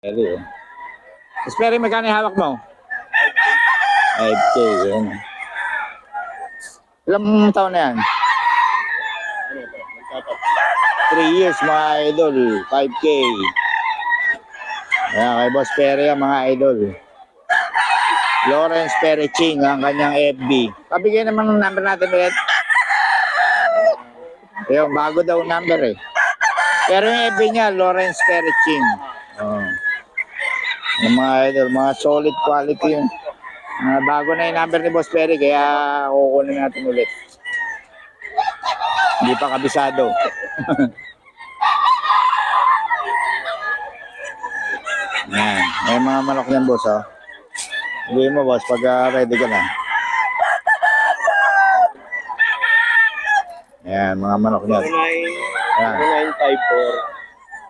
Sperry, oh. Sperry, magkano yung hawak mo? 5K, yun. Ilang taon na yan? 3 years, mga idol. 5K. Ayan, kay Boss Perry ang mga idol. Lawrence Periching, ang kanyang FB. Pabigyan naman ng number natin ulit. Yung bago daw number eh. Pero yung FB niya, Lawrence Periching. Oh. Yung mga idol, mga solid quality yun. Mga bago na yung number ni Boss Perry, kaya kukunin natin ulit. Hindi pa kabisado. Yan. May mga manok yan, boss, oh. Hindi mo, boss, pag ah, ready ka na. Yan, mga manok niyan. 0954 Yan. 275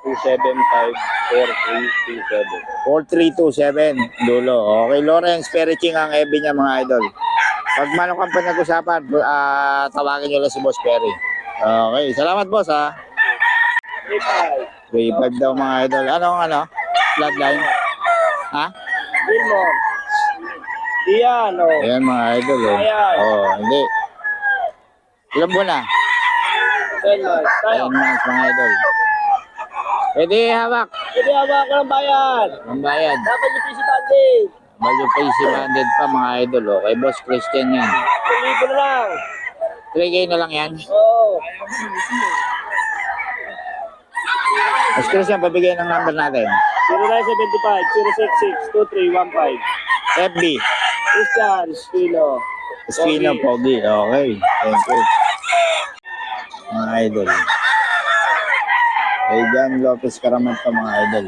4327. 4327, dulo. Okay, Lawrence Periching ang FB niya, mga idol. Pag manok ang pinag-usapan, ah, tawagin niyo lang si Boss Perry. Okay, salamat, boss, ha. 35. 35 daw, mga idol. Anong, ano? Bloodline? Ha? Dimo. Diyan, oh. Ayan, mga idol, oh. Ayan. Oh, hindi. Ilan buwan na? 10 months. Tayo. 10 months, mga idol. Pwede hawak. Hindi hawak ko ng bayan. Ang bayad. Dapat yung PC banding. Value pay si banded pa, mga idol, oh. Kay Boss Christian yan. Libo na lang. 3K na lang yan. Oo. Boss Christian, pabigay ng number natin. 0975 066 2315. FB. Christian, Spino. Espino Pogi. Okay. Thank you. Mga idol. Kay John Lopez Karamat mga idol.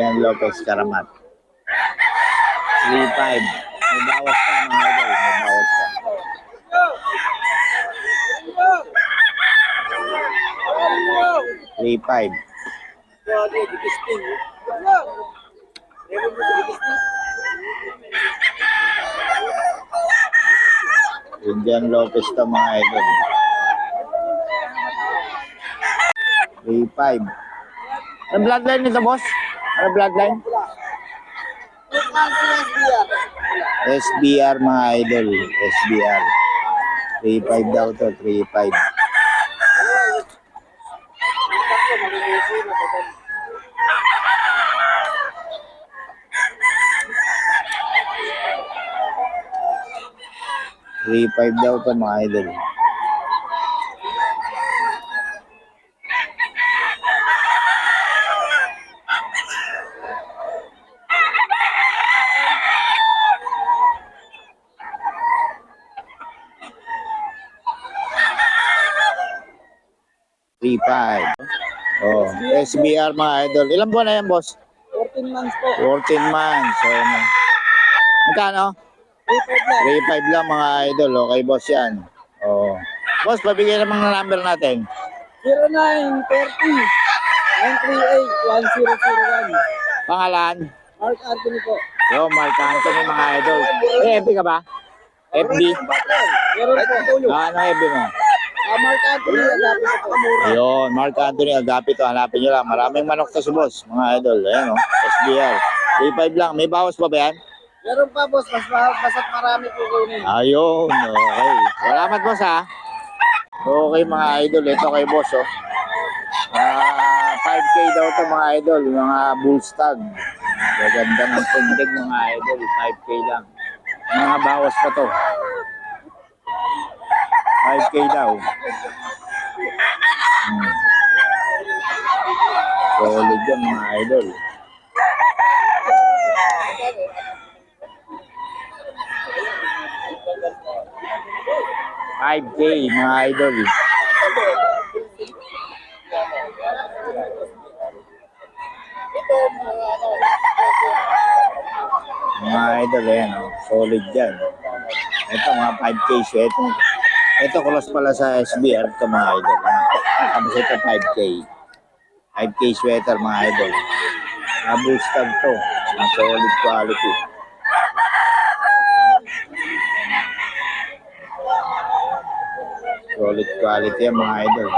John Lopez Karamat. 3-5. May bawas pa mga idol. May bawas pa. Three five. Indian Lopez to mga idol. Three five. Ano bloodline nito, boss? Ano bloodline? SBR mga idol. SBR. 3-5 daw to. 3-5. Three five daw to mga idol. Three five. Oh, SBR mga idol. Ilang buwan na yan, boss? 14 months po. 14 months. So, ano? Magkano? 3-5 lang mga idol. Okay, boss yan. Oh. Boss, pabigyan naman ng number natin. 0930 938 1001. Pangalan? Mark Anthony po. Yo, Mark Anthony mga idol. Eh, FB ka ba? FB? Meron po. Ah, ano FB mo? Ah, Mark Anthony, agapit po. Kamura. Ayun, Mark Anthony Agapito. Hanapin nyo lang. Maraming manok to si boss, mga idol. Ayan, oh. SBR. 3-5 lang. May bawas pa ba yan? Meron pa boss, mas basta't marami po kunin. Ayun, okay. Salamat boss ha. Okay mga idol, ito kay boss oh. Ah, 5k daw to mga idol, mga bull stag. Gaganda ng tundig mga idol, 5k lang. Mga bawas pa to. 5k daw. Hmm. Solid yan mga idol. Five K mga idol. Mga idol, ayan, oh. solid yan. Ito, mga 5K siya. Ito, ito close pala sa SBR ito mga idol. Tapos ito 5K. 5K sweater mga idol. Stag to. Solid quality. Solid quality yan mga idol.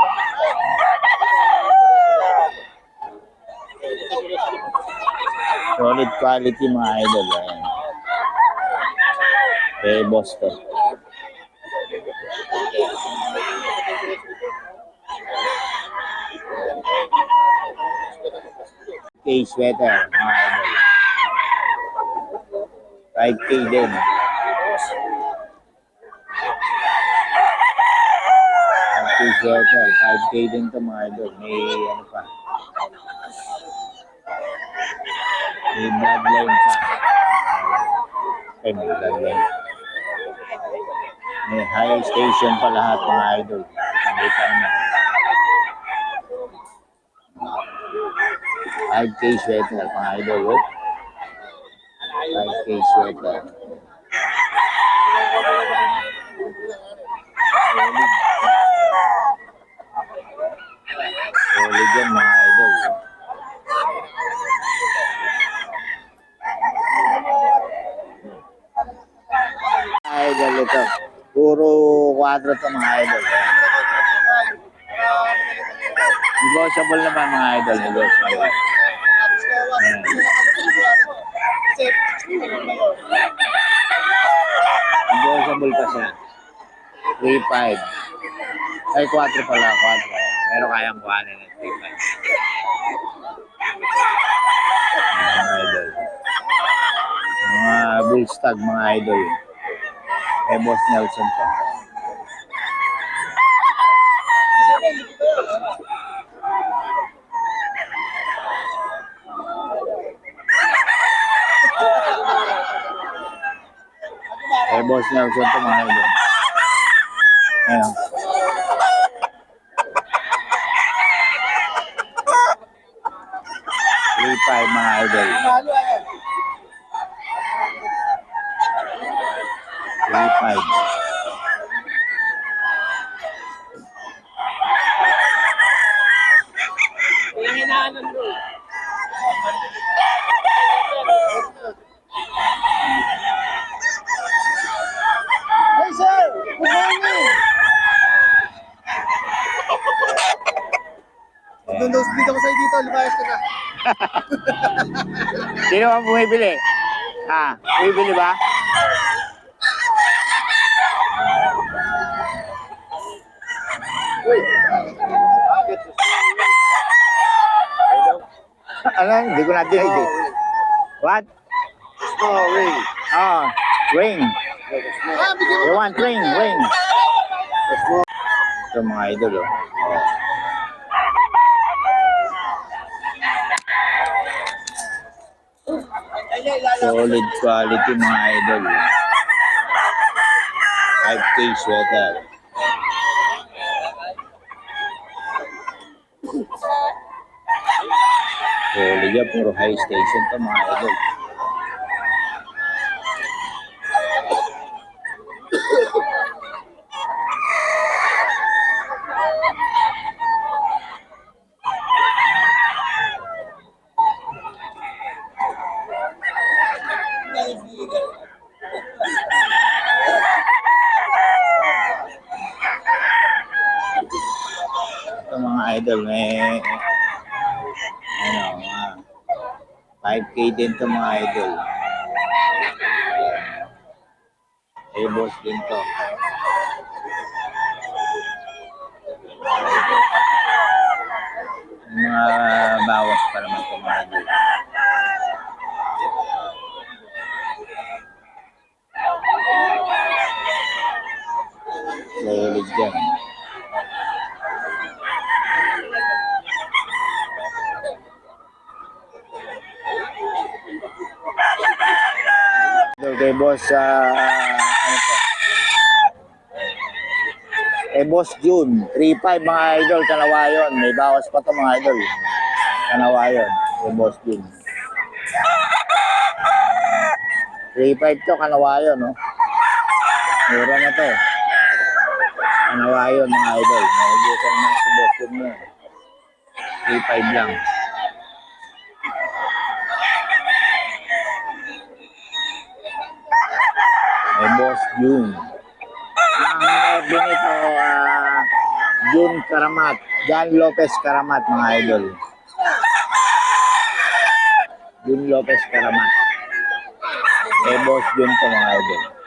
Solid quality mga idol. Ayan. Eh, boss to. K sweater mga idol. 5K din. 5K sweater. 5K din to mga idol. May ano pa. May bloodline pa. Ay, may bloodline. May high station pa lahat mga idol. Nakita na. 5K sweater mga idol. Oh. 5K sweater. Solid. Solid yan mga idol. Idol ito. Puro 4 to mga idol. Negotiable naman mga idol. Negotiable. Ayan. Negotiable pa siya. 3.5. Ay, 4 pala. 4. Pero kayang kuhanin ng 3.5. Mga idol. Mga bullstag, mga idol. Eh, Boss Nelson pa. Boss Nelson to mga idol. Ayan. Three five mga idol. Three five. Hey Sino ang bumibili? Ah, bumibili ba? Ano? Hindi ko nadinig eh. What? Oh, ring. Oh, ring. Ah, You want ring? Ring. Ito mga idol oh. Solid quality mga idol. 5K sweater. Solid yan, puro high station to mga idol. Ito mga idol, may ano, mga 5K din to mga idol. Boss din to. Mga bawas pa naman to mga idol. Dyan. Kay boss sa ano? Eh boss June, 3-5 mga idol, kanawayon. May bawas pa to mga idol. Kanawayon, kay boss June. 3-5 to, kanawayon, no? Mura na to. Kanawayon mga idol. Naubusan na si boss June mo. 3-5 lang. Boss June. Ang FB nito, ah, June Karamat. John Lopez Karamat, mga idol. June Lopez Karamat. Eh, Boss June to, mga idol.